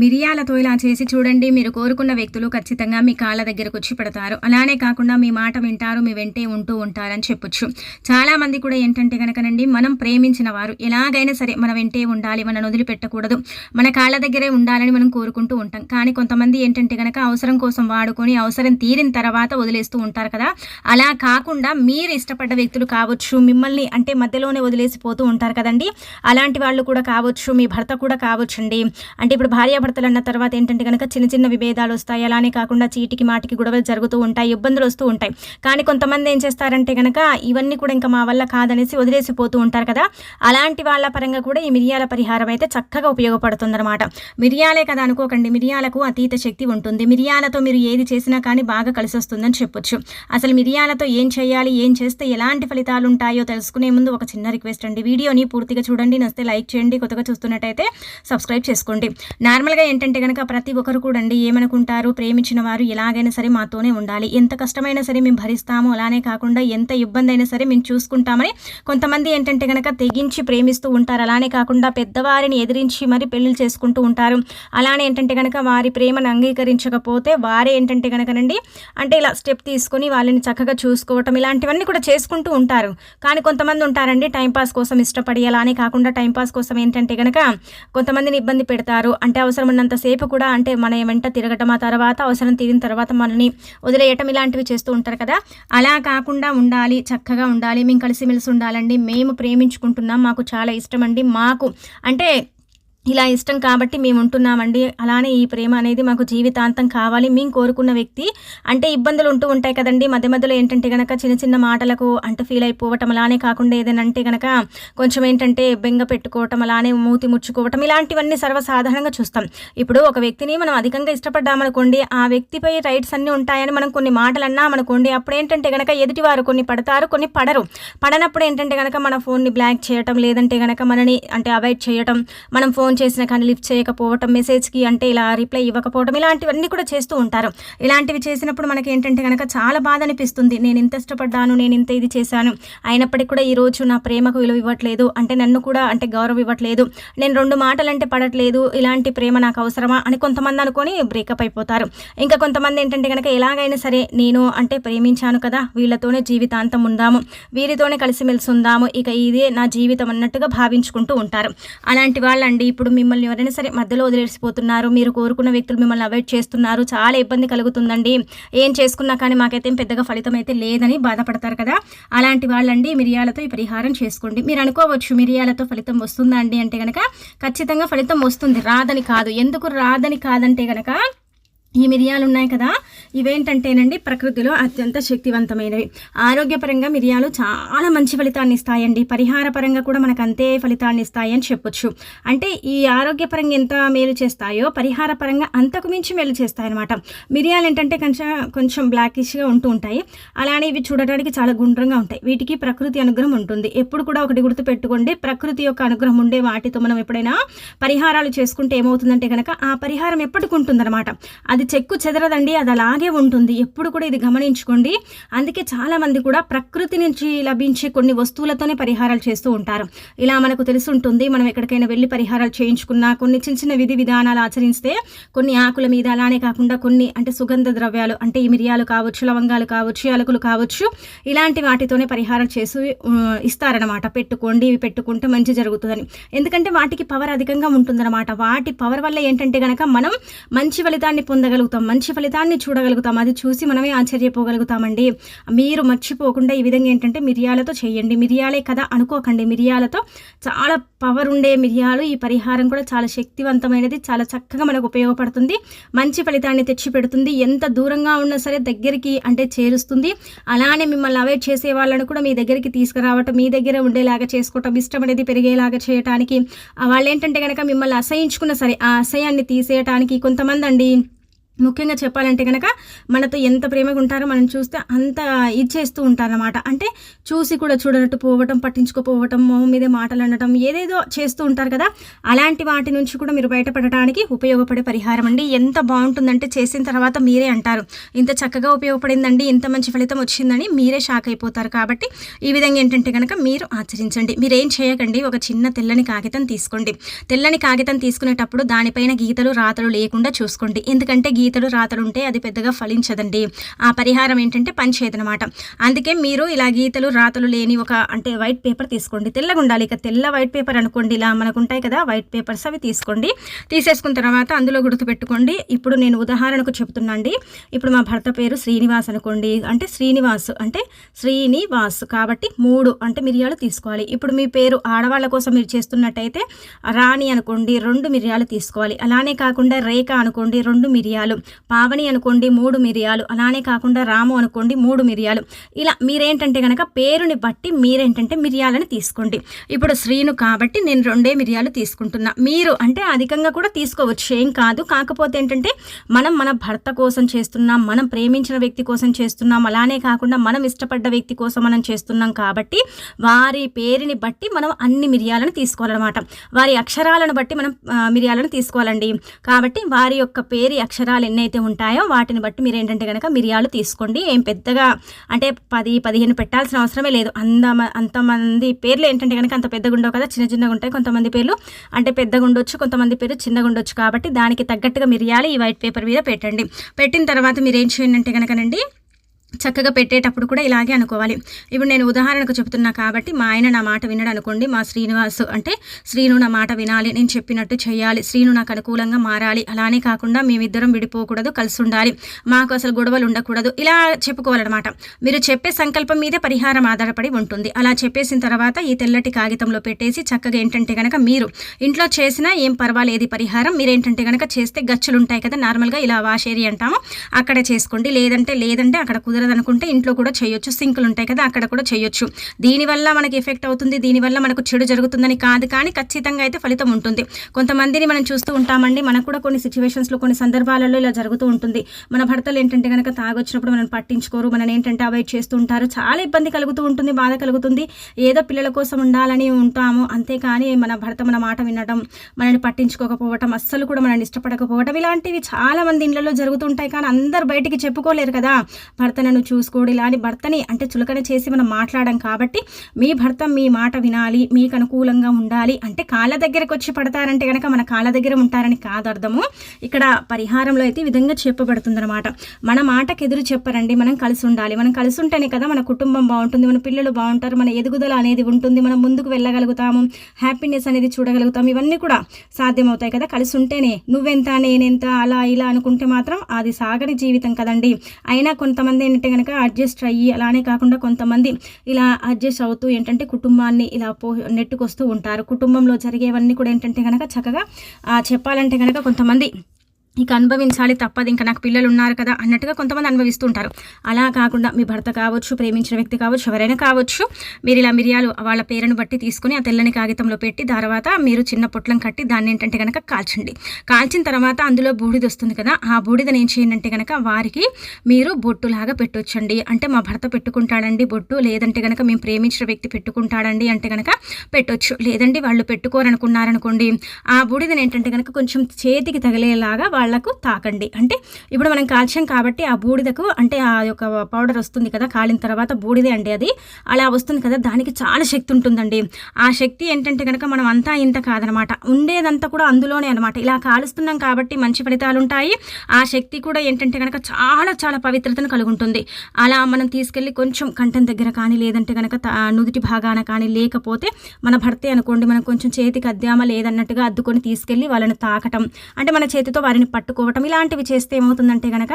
మిరియాలతో ఇలా చేసి చూడండి మీరు కోరుకున్న వ్యక్తులు ఖచ్చితంగా మీ కాళ్ళ దగ్గరకు వచ్చి పెడతారు. అలానే కాకుండా మీ మాట వింటారు మీ వెంటే ఉంటూ ఉంటారని చెప్పొచ్చు. చాలా మంది కూడా ఏంటంటే కనుకనండి మనం ప్రేమించిన వారు ఎలాగైనా సరే మన వెంటే ఉండాలి మనను వదిలిపెట్టకూడదు. మన కాళ్ళ దగ్గరే ఉండాలని మనం కోరుకుంటూ ఉంటాం. కానీ కొంతమంది ఏంటంటే కనుక అవసరం కోసం వాడుకొని అవసరం తీరిన తర్వాత వదిలేస్తూ ఉంటారు కదా. అలా కాకుండా మీరు ఇష్టపడ్డ వ్యక్తులు కావచ్చు మిమ్మల్ని అంటే మధ్యలోనే వదిలేసిపోతూ ఉంటారు కదండి. అలాంటి వాళ్ళు కూడా కావచ్చు మీ భర్త కూడా కావచ్చండి. అంటే ఇప్పుడు భార్య భార్యాభర్తలు అన్న తర్వాత ఏంటంటే కనుక చిన్న చిన్న విభేదాలు వస్తాయి. అలానే కాకుండా చీటికి మాటికి గొడవలు జరుగుతూ ఉంటాయి ఇబ్బందులు వస్తూ ఉంటాయి. కానీ కొంతమంది ఏం చేస్తారంటే కనుక ఇవన్నీ కూడా ఇంకా మా వల్ల కాదనేసి వదిలేసిపోతూ ఉంటారు కదా. అలాంటి వాళ్ళ పరంగా కూడా ఈ మిరియాల పరిహారం అయితే చక్కగా ఉపయోగపడుతుందన్నమాట. మిరియాలే కదా అనుకోకండి. మిరియాలకు అతీత శక్తి ఉంటుంది. మిరియాలతో మీరు ఏది చేసినా కానీ బాగా కలిసి వస్తుందని చెప్పొచ్చు. అసలు మిరియాలతో ఏం చేయాలి ఏం చేస్తే ఎలాంటి ఫలితాలు ఉంటాయో తెలుసుకునే ముందు ఒక చిన్న రిక్వెస్ట్ అండి. వీడియోని పూర్తిగా చూడండి. నస్తే లైక్ చేయండి. కొత్తగా చూస్తున్నట్టయితే సబ్స్క్రైబ్ చేసుకోండి. నార్మల్ జనరల్గా ఏంటంటే కనుక ప్రతి ఒక్కరు కూడా అండి ఏమనుకుంటారు? ప్రేమించిన వారు ఎలాగైనా సరే మాతోనే ఉండాలి. ఎంత కష్టమైనా సరే మేము భరిస్తాము. అలానే కాకుండా ఎంత ఇబ్బంది అయినా సరే మేము చూసుకుంటామని కొంతమంది ఏంటంటే కనుక తెగించి ప్రేమిస్తూ ఉంటారు. అలానే కాకుండా పెద్దవారిని ఎదిరించి మరి పెళ్ళిళ్ళు చేసుకుంటూ ఉంటారు. అలానే ఏంటంటే కనుక వారి ప్రేమను అంగీకరించకపోతే వారే ఏంటంటే కనుకనండి అంటే ఇలా స్టెప్ తీసుకొని వాళ్ళని చక్కగా చూసుకోవటం ఇలాంటివన్నీ కూడా చేసుకుంటూ ఉంటారు. కానీ కొంతమంది ఉంటారండి టైంపాస్ కోసం ఇష్టపడి అలానే కాకుండా టైంపాస్ కోసం ఏంటంటే కనుక కొంతమందిని ఇబ్బంది పెడతారు. అంటే అవసరం ఉన్నంతసేపు కూడా అంటే మన వెంట తిరగటం ఆ తర్వాత అవసరం తీరిన తర్వాత మనని వదిలేయటం ఇలాంటివి చేస్తూ ఉంటారు కదా. అలా కాకుండా ఉండాలి చక్కగా ఉండాలి మేము కలిసిమెలిసి ఉండాలండి. మేము ప్రేమించుకుంటున్నాం మాకు చాలా ఇష్టం అండి. మాకు అంటే ఇలా ఇష్టం కాబట్టి మేము ఉంటున్నామండి. అలానే ఈ ప్రేమ అనేది మాకు జీవితాంతం కావాలి. మేము కోరుకున్న వ్యక్తి. అంటే ఇబ్బందులు ఉంటూ ఉంటాయి కదండి. మధ్య మధ్యలో ఏంటంటే కనుక చిన్న చిన్న మాటలకు అంటే ఫీల్ అయిపోవటం అలానే కాకుండా ఏదైనా అంటే కనుక కొంచెం ఏంటంటే బెంగ పెట్టుకోవటం అలానే మూతి ముచ్చుకోవటం ఇలాంటివన్నీ సర్వసాధారణంగా చూస్తాం. ఇప్పుడు ఒక వ్యక్తిని మనం అధికంగా ఇష్టపడ్డామనుకోండి ఆ వ్యక్తిపై రైట్స్ అన్నీ ఉంటాయని మనం కొన్ని మాటలు అన్నామనుకోండి అప్పుడు ఏంటంటే కనుక ఎదుటివారు కొన్ని పడతారు కొన్ని పడరు. పడనప్పుడు ఏంటంటే కనుక మన ఫోన్ని బ్లాక్ చేయటం లేదంటే కనుక మనని అంటే అవాయిడ్ చేయటం మనం ఫోన్ ఫోన్ చేసినా కానీ లిఫ్ట్ చేయకపోవటం మెసేజ్కి అంటే ఇలా రిప్లై ఇవ్వకపోవటం ఇలాంటివన్నీ కూడా చేస్తూ ఉంటారు. ఇలాంటివి చేసినప్పుడు మనకి ఏంటంటే కనుక చాలా బాధ అనిపిస్తుంది. నేను ఇంత ఇష్టపడ్డాను నేను ఇంత ఇది చేశాను. అయినప్పటికీ కూడా ఈరోజు నా ప్రేమకు విలువ ఇవ్వట్లేదు. అంటే నన్ను కూడా అంటే గౌరవం ఇవ్వట్లేదు. నేను రెండు మాటలు అంటే పడట్లేదు. ఇలాంటి ప్రేమ నాకు అవసరమా అని కొంతమంది అనుకొని బ్రేకప్ అయిపోతారు. ఇంకా కొంతమంది ఏంటంటే కనుక ఎలాగైనా సరే నేను అంటే ప్రేమించాను కదా వీళ్ళతోనే జీవితాంతం ఉందాము. వీరితోనే కలిసిమెలిసి ఉందాము. ఇక ఇదే నా జీవితం అన్నట్టుగా భావించుకుంటూ ఉంటారు. అలాంటి వాళ్ళండి. ఇప్పుడు ఇప్పుడు మిమ్మల్ని ఎవరైనా సరే మధ్యలో వదిలేసిపోతున్నారు. మీరు కోరుకున్న వ్యక్తులు మిమ్మల్ని అవాయిడ్ చేస్తున్నారు. చాలా ఇబ్బంది కలుగుతుందండి. ఏం చేసుకున్నా కానీ మాకైతే పెద్దగా ఫలితం అయితే లేదని బాధపడతారు కదా. అలాంటి వాళ్ళండి మిరియాలతో ఈ పరిహారం చేసుకోండి. మీరు అనుకోవచ్చు మిరియాలతో ఫలితం వస్తుందా అండి అంటే కనుక ఖచ్చితంగా ఫలితం వస్తుంది. రాదని కాదు. ఎందుకు రాదని కాదంటే కనుక ఈ మిరియాలు ఉన్నాయి కదా ఇవేంటంటేనండి ప్రకృతిలో అత్యంత శక్తివంతమైనవి. ఆరోగ్యపరంగా మిరియాలు చాలా మంచి ఫలితాన్ని ఇస్తాయండి. పరిహార పరంగా కూడా మనకు అంతే ఫలితాన్ని ఇస్తాయని చెప్పొచ్చు. అంటే ఈ ఆరోగ్యపరంగా ఎంత మేలు చేస్తాయో పరిహార పరంగా అంతకు మించి మేలు చేస్తాయన్నమాట. మిరియాలు ఏంటంటే కొంచెం కొంచెం బ్లాకిష్గా ఉంటూ ఉంటాయి. అలానే ఇవి చూడటానికి చాలా గుండ్రంగా ఉంటాయి. వీటికి ప్రకృతి అనుగ్రహం ఉంటుంది. ఎప్పుడు కూడా ఒకటి గుర్తు పెట్టుకోండి ప్రకృతి యొక్క అనుగ్రహం ఉండే వాటితో మనం ఎప్పుడైనా పరిహారాలు చేసుకుంటే ఏమవుతుందంటే కనుక ఆ పరిహారం ఎప్పటికి ఉంటుందన్నమాట. అది అది చెక్కు చెదరదండి అది అలాగే ఉంటుంది. ఎప్పుడు కూడా ఇది గమనించుకోండి. అందుకే చాలామంది కూడా ప్రకృతి నుంచి లభించే కొన్ని వస్తువులతోనే పరిహారాలు చేస్తూ ఉంటారు. ఇలా మనకు తెలిసి ఉంటుంది మనం ఎక్కడికైనా వెళ్ళి పరిహారాలు చేయించుకున్నా కొన్ని చిన్న చిన్న విధి విధానాలు ఆచరిస్తే కొన్ని ఆకుల మీద అలానే కాకుండా కొన్ని అంటే సుగంధ ద్రవ్యాలు అంటే ఈ మిరియాలు కావచ్చు లవంగాలు కావచ్చు అలకులు కావచ్చు ఇలాంటి వాటితోనే పరిహారం చేసి ఇస్తారనమాట పెట్టుకోండి ఇవి పెట్టుకుంటే మంచి జరుగుతుందని. ఎందుకంటే వాటికి పవర్ అధికంగా ఉంటుందన్నమాట. వాటి పవర్ వల్ల ఏంటంటే కనుక మనం మంచి ఫలితాన్ని పొందగలం చూడగలుగుతాం మంచి ఫలితాన్ని చూడగలుగుతాం. అది చూసి మనమే ఆశ్చర్యపోగలుగుతామండి. మీరు మర్చిపోకుండా ఈ విధంగా ఏంటంటే మిరియాలతో చేయండి. మిరియాలే కదా అనుకోకండి. మిరియాలతో చాలా పవర్ ఉండే మిరియాలు. ఈ పరిహారం కూడా చాలా శక్తివంతమైనది చాలా చక్కగా మనకు ఉపయోగపడుతుంది. మంచి ఫలితాన్ని తెచ్చిపెడుతుంది. ఎంత దూరంగా ఉన్నా సరే దగ్గరికి అంటే చేరుస్తుంది. అలానే మిమ్మల్ని అవాయిడ్ చేసే వాళ్ళని కూడా మీ దగ్గరికి తీసుకురావటం మీ దగ్గర ఉండేలాగా చేసుకోవటం ఇష్టం అనేది పెరిగేలాగా చేయటానికి. వాళ్ళు ఏంటంటే కనుక మిమ్మల్ని అసహించుకున్న సరే ఆ అసహ్యాన్ని తీసేయటానికి కొంతమంది అండి ముఖ్యంగా చెప్పాలంటే కనుక మనతో ఎంత ప్రేమగా ఉంటారో మనం చూస్తే అంత ఇచ్చేస్తూ ఉంటారనమాట అంటే చూసి కూడా చూడనట్టు పోవటం పట్టించుకోపోవటం మొహం మీదే మాటలు అనడం ఏదేదో చేస్తూ ఉంటారు కదా అలాంటి వాటి నుంచి కూడా మీరు బయటపడటానికి ఉపయోగపడే పరిహారం అండి. ఎంత బాగుంటుందంటే చేసిన తర్వాత మీరే అంటారు. ఇంత చక్కగా ఉపయోగపడిందండి ఇంత మంచి ఫలితం వచ్చిందని మీరే షాక్ అయిపోతారు కాబట్టి ఈ విధంగా ఏంటంటే కనుక మీరు ఆచరించండి. మీరేం చేయకండి ఒక చిన్న తెల్లని కాగితం తీసుకోండి. తెల్లని కాగితం తీసుకునేటప్పుడు దానిపైన గీతలు రాతలు లేకుండా చూసుకోండి. ఎందుకంటే గీతలు రాతలు ఉంటే అది పెద్దగా ఫలించదండి. ఆ పరిహారం ఏంటంటే పనిచేయదు అనమాట అందుకే మీరు ఇలా గీతలు రాతలు లేని ఒక అంటే వైట్ పేపర్ తీసుకోండి. తెల్లగా ఉండాలి ఇక. తెల్ల వైట్ పేపర్ అనుకోండి. ఇలా మనకు ఉంటాయి కదా వైట్ పేపర్స్ అవి తీసుకోండి. తీసేసుకున్న తర్వాత అందులో గుర్తుపెట్టుకోండి ఇప్పుడు నేను ఉదాహరణకు చెప్తున్నాండి. ఇప్పుడు మా భర్త పేరు శ్రీనివాస్ అనుకోండి. అంటే శ్రీనివాస్ అంటే శ్రీనివాస్ కాబట్టి మూడు అంటే మిరియాలు తీసుకోవాలి. ఇప్పుడు మీ పేరు ఆడవాళ్ళ కోసం మీరు చేస్తున్నట్టయితే రాణి అనుకోండి రెండు మిరియాలు తీసుకోవాలి. అలానే కాకుండా రేఖ అనుకోండి రెండు మిరియాలు. మిరియాలు పావని అనుకోండి మూడు మిరియాలు. అలానే కాకుండా రాము అనుకోండి మూడు మిరియాలు. ఇలా మీరేంటంటే కనుక పేరుని బట్టి మీరేంటంటే మిరియాలను తీసుకోండి. ఇప్పుడు శ్రీను కాబట్టి నేను రెండే మిరియాలు తీసుకుంటున్నా. మీరు అంటే అధికంగా కూడా తీసుకోవచ్చు. ఏం కాదు. కాకపోతే ఏంటంటే మనం మన భర్త కోసం చేస్తున్నాం మనం ప్రేమించిన వ్యక్తి కోసం చేస్తున్నాం అలానే కాకుండా మనం ఇష్టపడ్డ వ్యక్తి కోసం మనం చేస్తున్నాం కాబట్టి వారి పేరుని బట్టి మనం అన్ని మిరియాలను తీసుకోవాలన్నమాట. వారి అక్షరాలను బట్టి మనం మిరియాలను తీసుకోవాలండి. కాబట్టి వారి యొక్క పేరు అక్షరాలు మిరియాలు ఎన్నైతే ఉంటాయో వాటిని బట్టి మీరు ఏంటంటే కనుక మిరియాలు తీసుకోండి. ఏం పెద్దగా అంటే పది పదిహేను పెట్టాల్సిన అవసరమే లేదు. అంత అంతమంది పేర్లు ఏంటంటే కనుక అంత పెద్దగా ఉండవు కదా. చిన్న చిన్నగా ఉంటాయి. కొంతమంది పేర్లు అంటే పెద్దగా ఉండొచ్చు కొంతమంది పేరు చిన్నగా ఉండొచ్చు. కాబట్టి దానికి తగ్గట్టుగా మిరియాలు ఈ వైట్ పేపర్ మీద పెట్టండి. పెట్టిన తర్వాత మీరు ఏం చేయండి అంటే కనుకనండి చక్కగా పెట్టేటప్పుడు కూడా ఇలాగే అనుకోవాలి. ఇప్పుడు నేను ఉదాహరణకు చెప్తున్నా కాబట్టి మా ఆయన నా మాట వినడు అనుకోండి మా శ్రీనివాస్ అంటే శ్రీను నా మాట వినాలి నేను చెప్పినట్టు చేయాలి శ్రీను నాకు అనుకూలంగా మారాలి అలానే కాకుండా మేమిద్దరం విడిపోకూడదు కలిసి ఉండాలి మాకు అసలు గొడవలు ఉండకూడదు ఇలా చెప్పుకోవాలన్నమాట. మీరు చెప్పే సంకల్పం మీదే పరిహారం ఆధారపడి ఉంటుంది. అలా చెప్పేసిన తర్వాత ఈ తెల్లటి కాగితంలో పెట్టేసి చక్కగా ఏంటంటే కనుక మీరు ఇంట్లో చేసినా ఏం పర్వాలేదు పరిహారం మీరేంటంటే కనుక చేస్తే గచ్చులు ఉంటాయి కదా నార్మల్గా ఇలా వాషేరి అంటాము అక్కడ చేసుకోండి లేదంటే లేదంటే అక్కడ కుదరదు అనుకుంటే ఇంట్లో కూడా చేయొచ్చు సింకులు ఉంటాయి కదా అక్కడ కూడా చేయొచ్చు. దీనివల్ల మనకి ఎఫెక్ట్ అవుతుంది దీనివల్ల మనకు చెడు జరుగుతుందని కాదు కానీ ఖచ్చితంగా అయితే ఫలితం ఉంటుంది. కొంతమందిని మనం చూస్తూ ఉంటామండి మనకు కూడా కొన్ని సిచ్యువేషన్స్లో కొన్ని సందర్భాలలో ఇలా జరుగుతూ ఉంటుంది. మన భర్తలు ఏంటంటే కనుక తాగొచ్చినప్పుడు మనం పట్టించుకోరు మనం ఏంటంటే అవాయిడ్ చేస్తూ ఉంటారు. చాలా ఇబ్బంది కలుగుతూ ఉంటుంది బాధ కలుగుతుంది. ఏదో పిల్లల కోసం ఉండాలని ఉంటాము అంతేకాని మన భర్త మన మాట వినడం మనల్ని పట్టించుకోకపోవటం అస్సలు కూడా మనల్ని ఇష్టపడకపోవటం ఇలాంటివి చాలా మంది ఇళ్ళలో జరుగుతుంటాయి కానీ అందరు బయటికి చెప్పుకోలేరు కదా భర్త నన్ను చూసుకోడు ఇలా అని భర్తని అంటే చులకన చేసి మనం మాట్లాడడం కాబట్టి మీ భర్త మీ మాట వినాలి మీకు అనుకూలంగా ఉండాలి అంటే కాళ్ళ దగ్గరకు వచ్చి పడతారంటే కనుక మన కాళ్ళ దగ్గర ఉంటారని కాదు అర్థము. ఇక్కడ పరిహారంలో అయితే ఈ విధంగా చెప్పబడుతుందన్నమాట. మన మాటకు ఎదురు చెప్పరండి మనం కలిసి ఉండాలి. మనం కలిసి ఉంటేనే కదా మన కుటుంబం బాగుంటుంది మన పిల్లలు బాగుంటారు మన ఎదుగుదల అనేది ఉంటుంది మనం ముందుకు వెళ్ళగలుగుతాము హ్యాపీనెస్ అనేది చూడగలుగుతాం ఇవన్నీ కూడా సాధ్యమవుతాయి కదా. కలిసి ఉంటేనే నువ్వెంత నేనెంత అలా ఇలా అనుకుంటే మాత్రం అది సాగని జీవితం కదండి. అయినా కొంతమంది ఏంటంటే కనుక అడ్జస్ట్ అయ్యి అలానే కాకుండా కొంతమంది ఇలా అడ్జస్ట్ అవుతూ ఏంటంటే కుటుంబాన్ని ఇలా పో నెట్టుకొస్తూ ఉంటారు. కుటుంబంలో జరిగేవన్నీ కూడా ఏంటంటే కనుక చక్కగా చెప్పాలంటే కనుక కొంతమంది ఇక అనుభవించాలి తప్పదు ఇంకా నాకు పిల్లలు ఉన్నారు కదా అన్నట్టుగా కొంతమంది అనుభవిస్తుంటారు. అలా కాకుండా మీ భర్త కావచ్చు ప్రేమించిన వ్యక్తి కావచ్చు ఎవరైనా కావచ్చు మీరు ఇలా మిరియాలు వాళ్ళ పేరును బట్టి తీసుకుని ఆ తెల్లని కాగితంలో పెట్టి తర్వాత మీరు చిన్న పొట్లం కట్టి దాన్ని ఏంటంటే కనుక కాల్చండి. కాల్చిన తర్వాత అందులో బూడిద వస్తుంది కదా ఆ బూడిదని ఏం చేయండి కనుక వారికి మీరు బొట్టులాగా పెట్టొచ్చండి. అంటే మా భర్త పెట్టుకుంటాడండి బొట్టు లేదంటే కనుక మేము ప్రేమించిన వ్యక్తి పెట్టుకుంటాడండి అంటే కనుక పెట్టొచ్చు. లేదండి వాళ్ళు పెట్టుకోరనుకున్నారనుకోండి ఆ బూడిదని ఏంటంటే కనుక కొంచెం చేతికి తగిలేలాగా వాళ్ళకు తాకండి. అంటే ఇప్పుడు మనం కాల్చాం కాబట్టి ఆ బూడిదకు అంటే ఆ యొక్క పౌడర్ వస్తుంది కదా కాలిన తర్వాత బూడిదే అండి అది. అలా వస్తుంది కదా దానికి చాలా శక్తి ఉంటుందండి. ఆ శక్తి ఏంటంటే కనుక మనం అంతా ఇంత కాదనమాట. ఉండేదంతా కూడా అందులోనే అనమాట. ఇలా కాలుస్తున్నాం కాబట్టి మంచి ఫలితాలు ఉంటాయి. ఆ శక్తి కూడా ఏంటంటే కనుక చాలా చాలా పవిత్రతను కలుగుంటుంది. అలా మనం తీసుకెళ్ళి కొంచెం కంఠం దగ్గర కానీ లేదంటే కనుక నుదుటి భాగాన కానీ లేకపోతే మన భర్తే అనుకోండి మనం కొంచెం చేతికి అద్దామా లేదన్నట్టుగా అద్దుకొని తీసుకెళ్ళి వాళ్ళని తాకటం. అంటే మన చేతితో వారిని పట్టుకోవటం ఇలాంటివి చేస్తే ఏమవుతుందంటే కనుక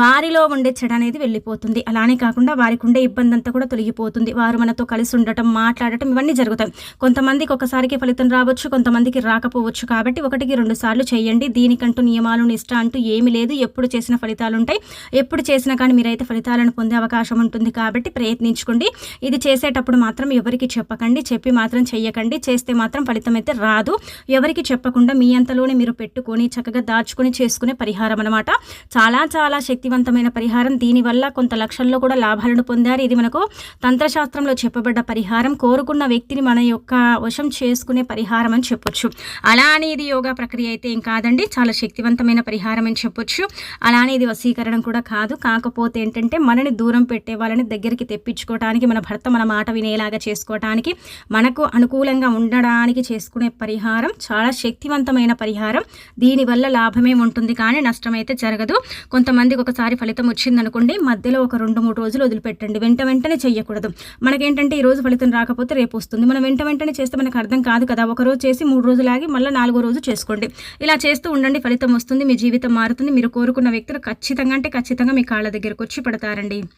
వారిలో ఉండే చెడ అనేది వెళ్ళిపోతుంది. అలానే కాకుండా వారికి ఉండే ఇబ్బంది అంతా కూడా తొలగిపోతుంది. వారు మనతో కలిసి ఉండటం మాట్లాడటం ఇవన్నీ జరుగుతాయి. కొంతమందికి ఒకసారికి ఫలితం రావచ్చు కొంతమందికి రాకపోవచ్చు. కాబట్టి ఒకటికి రెండు సార్లు చేయండి. దీనికంటూ నియమాలు నిష్ట అంటూ ఏమి లేదు. ఎప్పుడు చేసిన ఫలితాలు ఉంటాయి. ఎప్పుడు చేసినా కానీ మీరైతే ఫలితాలను పొందే అవకాశం ఉంటుంది కాబట్టి ప్రయత్నించుకోండి. ఇది చేసేటప్పుడు మాత్రం ఎవరికి చెప్పకండి. చెప్పి మాత్రం చెయ్యకండి. చేస్తే మాత్రం ఫలితం అయితే రాదు. ఎవరికి చెప్పకుండా మీ అంతలోనే మీరు పెట్టుకొని చక్కగా దాచుకొని చేసుకునే పరిహారం అనమాట చాలా చాలా శక్తివంతమైన పరిహారం. దీనివల్ల కొంత లక్షల్లో కూడా లాభాలను పొందారు. ఇది మనకు తంత్రశాస్త్రంలో చెప్పబడ్డ పరిహారం. కోరుకున్న వ్యక్తిని మన యొక్క వశం చేసుకునే పరిహారం అని చెప్పొచ్చు. అలానే ఇది యోగా ప్రక్రియ అయితే ఏం కాదండి. చాలా శక్తివంతమైన పరిహారం అని చెప్పొచ్చు. అలానే ఇది వశీకరణం కూడా కాదు. కాకపోతే ఏంటంటే మనని దూరం పెట్టే వాళ్ళని దగ్గరికి తెప్పించుకోవడానికి మన భర్త మన మాట వినేలాగా చేసుకోవటానికి మనకు అనుకూలంగా ఉండడానికి చేసుకునే పరిహారం చాలా శక్తివంతమైన పరిహారం. దీనివల్ల లాభమే ఉంటుంది ఉంటుంది కానీ నష్టం అయితే జరగదు. కొంతమందికి ఒకసారి ఫలితం వచ్చిందనుకోండి మధ్యలో ఒక రెండు మూడు రోజులు వదిలిపెట్టండి. వెంట వెంటనే చేయకూడదు మనకేంటంటే ఈ రోజు ఫలితం రాకపోతే రేపు వస్తుంది. మనం వెంట వెంటనే చేస్తే మనకు అర్థం కాదు కదా. ఒక రోజు చేసి మూడు రోజులు ఆగి మళ్ళీ నాలుగో రోజు చేసుకోండి. ఇలా చేస్తూ ఉండండి ఫలితం వస్తుంది. మీ జీవితం మారుతుంది. మీరు కోరుకున్న వ్యక్తులు ఖచ్చితంగా అంటే ఖచ్చితంగా మీ కాళ్ళ దగ్గరకు వచ్చి పడతారండి.